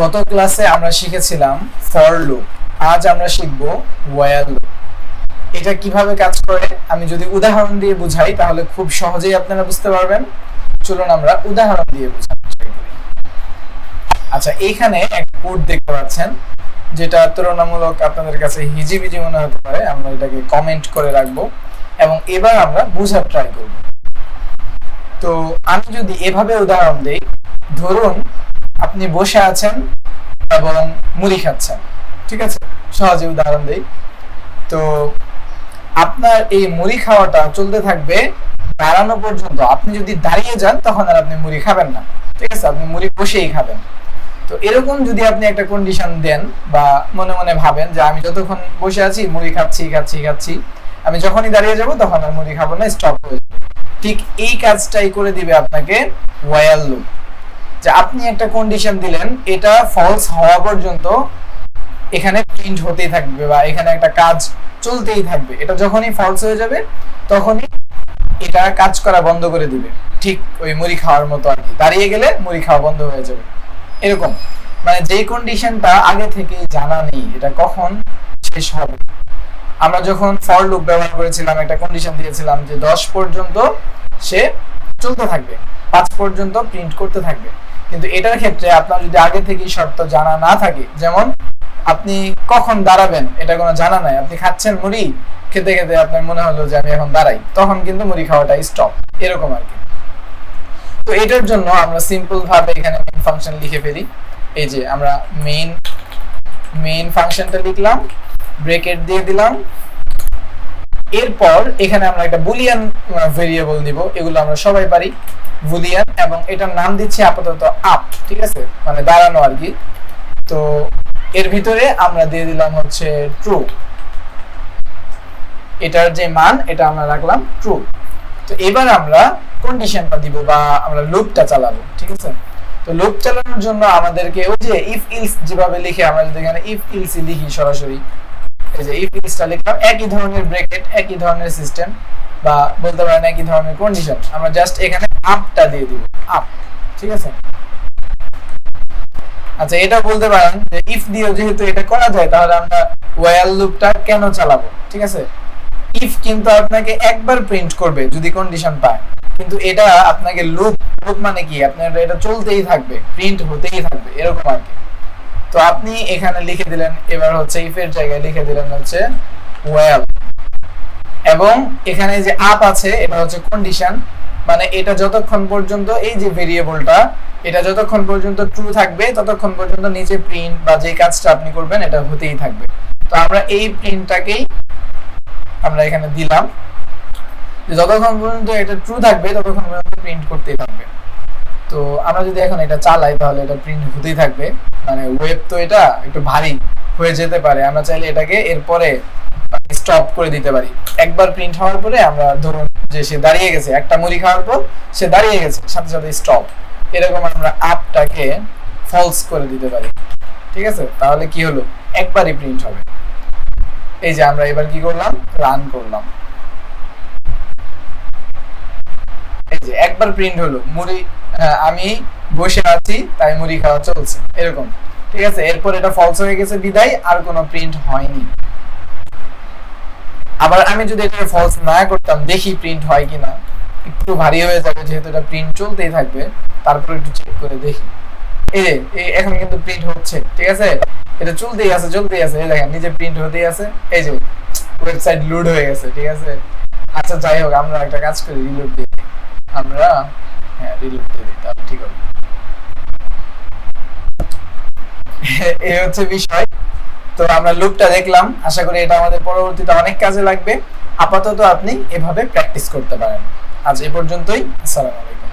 গত ক্লাসে আমরা শিখেছিলাম ফর লুপ আজ আমরা শিখব ওয়ার লুপ এটা কীভাবে কাজ করে, আমি যদি উদাহরণ দিয়ে বুঝাই, তাহলে খুব সহজেই আপনারা বুঝতে পারবেন। চলুন আমরা উদাহরণ দিয়ে ট্রাই আচ্ছা এখানে এক কোড দেখতে পাচ্ছেন, যেটা তুলনামূলক আপনাদের কাছে হিজিবিজি মনে হতে পারে। আমরা এটাকে কমেন্ট করে রাখব এবং এবার আমরা বুঝার ট্রাই করব। তো আমি যদি এভাবে উদাহরণ দেই, ধরুন আপনি বসে আছেন এবং মুড়ি খাচ্ছেন। ঠিক আছে? সহজে উদাহরণ দেই। তো আপনার এই মুড়ি খাওয়াটা চলতে থাকবে দাঁড়ানো পর্যন্ত। আপনি যদি দাঁড়িয়ে যান, তখন আর আপনি মুড়ি খাবেন না। ঠিক আছে? আপনি মুড়ি বসেই খাবেন। তো এরকম যদি আপনি একটা কন্ডিশন দেন বা মনে মনে ভাবেন যে আমি যতক্ষণ বসে আছি, মুড়ি খাচ্ছি খাচ্ছি খাচ্ছি, আমি যখনই দাঁড়িয়ে যাব, তখন আর মুড়ি খাব না স্টপ হয়ে যাবে। ঠিক এই কাজটাই করে দিবে আপনাকে ওয়াল লুপ যে আপনি একটা কন্ডিশন দিলেন, এটা ফলস হওয়া পর্যন্ত এখানে প্রিন্ট হতেই থাকবে বা এখানে একটা কাজ চলতেই থাকবে। এটা যখনই ফলস হয়ে যাবে, তখনই এটা কাজ করা বন্ধ করে দিবে। ঠিক ওই মুড়ি খাওয়ার মতো আর কি। দাঁড়িয়ে গেলে মুড়ি খাওয়া বন্ধ হয়ে যাবে। এরকম। মানে যে কন্ডিশনটা আগে থেকে জানা নেই, এটা কখন শেষ হবে? আমরা যখন ফর লুপ ব্যবহার করেছিলাম, একটা কন্ডিশন দিয়েছিলাম যে 10 পর্যন্ত সে চলতে থাকবে 5 পর্যন্ত প্রিন্ট করতে থাকবে। কিন্তু এটার ক্ষেত্রে আপনার যদি আগে থেকেই শর্ত জানা না থাকে, যেমন আপনি কখন দাঁড়াবেন, এটা কোনো জানা নাই, আপনি খাচ্ছেন মুড়ি, খেতে খেতে আপনার মনে হলো যে আমি এখন দাঁড়াই, তখন কিন্তু মুড়ি খাওয়াটা স্টপ এরকম আর কি। তো এটার জন্য আমরা সিম্পল ভাবে এখানে মেইন ফাংশন লিখে ফেলি, এই যে আমরা মেইন মেইন ফাংশনটা লিখলাম ব্রেকেট দিয়ে দিলাম, এরপর এখানে আমরা একটা বুলিয়ান ভেরিয়েবল নিব এগুলো আমরা সবাই পারি বুলিয়ান এবং এটার নাম দিচ্ছি আপাতত আপ, ঠিক আছে? মানে দাঁড়ানো আর কি। তো এর ভিতরে আমরা দিয়ে দিলাম হচ্ছে ট্রু এটার যে মান, এটা আমরা রাখলাম ট্রু তো এবার আমরা কন্ডিশনটা দিব বা আমরা লুপটা চালাবো, ঠিক আছে? তো লুপ চালানোর জন্য আমাদেরকে ওই যে ইফ ইলস যেভাবে লিখে আমরা যদি এখানে ইফ ইলস লিখি সরাসরি, এই যে ইফ ইলসটা লিখলাম, একই ধরনের ব্র্যাকেট একই ধরনের সিস্টেম বা বলতে পারেন একই ধরনের কন্ডিশন আমরা জাস্ট এখানে আপটা দিয়ে দিব আপ ঠিক আছে? আচ্ছা এটা বলতে পারেন যে ইফ দিয়েও যেহেতু এটা করা যায়, তাহলে আমরা ওয়াইল লুপটা কেন চালাবো, ঠিক আছে? ইফ কিন্তু আপনাকে একবার প্রিন্ট করবে যদি কন্ডিশন পায়। কিন্তু এটা আপনাকে লুপ লুপ মানে কি? আপনার এটা চলতেই থাকবে প্রিন্ট হতেই থাকবে, এরকম আর কি। তো আপনি এখানে লিখে দিলেন, এবার হচ্ছে ইফ এর জায়গায় লিখে দিলেন হচ্ছে ওয়েল এবং এখানে যে আপ আছে এটা হচ্ছে কন্ডিশন মানে এটা যতক্ষণ পর্যন্ত এই যে ভেরিয়েবলটা এটা যতক্ষণ পর্যন্ত ট্রু থাকবে, ততক্ষণ পর্যন্ত নিচে প্রিন্ট বা যে কাজটা আপনি করবেন, এটা হতেই থাকবে। তো আমরা এই প্রিন্টটাকেই আমরা এখানে দিলাম। যতক্ষণ পর্যন্ত এটা ট্রু থাকবে, ততক্ষণ পর্যন্ত প্রিন্ট করতেই থাকবে। তো আমরা যদি এখন এটা চালাই, তাহলে এটা প্রিন্ট হতেই থাকবে। মানে ওয়েব তো এটা একটু ভারী হয়ে যেতে পারে। আমরা চাইলে এটাকে এরপরে স্টপ করে দিতে পারি। একবার প্রিন্ট হওয়ার পরে আমরা ধরুন যে সে দাঁড়িয়ে গেছে একটা মুড়ি খাওয়ার পর সে দাঁড়িয়ে গেছে সাথে সাথে স্টপ এরকম আমরা আপটাকে ফলস করে দিতে পারি। ঠিক আছে? তাহলে কি হলো? একবারই প্রিন্ট হবে। এই যে আমরা এবার কি করলাম? রান করলাম। এই যে একবার প্রিন্ট হলো। মুড়ি হ্যাঁ, আমি বসে আছি তাই মুড়ি খাওয়া চলছে। এরকম। ঠিক আছে? এরপর এটা ফলস হয়ে গেছে বিদায়। আর কোনো প্রিন্ট হয়নি। আবার আমি যদি এটা ফলস না করতাম, দেখি প্রিন্ট হয় কিনা। একটু ভারী হয়ে যাবে, যেহেতু এটা প্রিন্ট চলতেই থাকবে, তারপর একটু চেক করে দেখি। এই এখন কিন্তু প্রিন্ট হচ্ছে, ঠিক আছে? এটা চলতেই আছে চলতেই আছে, এই দেখেন, নিজে প্রিন্ট হতেই আছে। এই যে ওয়েবসাইট লোড হয়ে গেছে, ঠিক আছে? আচ্ছা যাই হোক, আমরা একটা কাজ করি রিলোড দিয়ে। আমরা হ্যাঁ রিলোড দিয়ে দিই, তাহলে ঠিক হবে। এই হচ্ছে বিষয় তো আমরা লুপটা দেখলাম। আশা করি এটা আমাদের পরবর্তীতে অনেক কাজে লাগবে। আপাতত আপনি এভাবে প্র্যাকটিস করতে পারেন। আজ এ পর্যন্তই। আসসালামু আলাইকুম।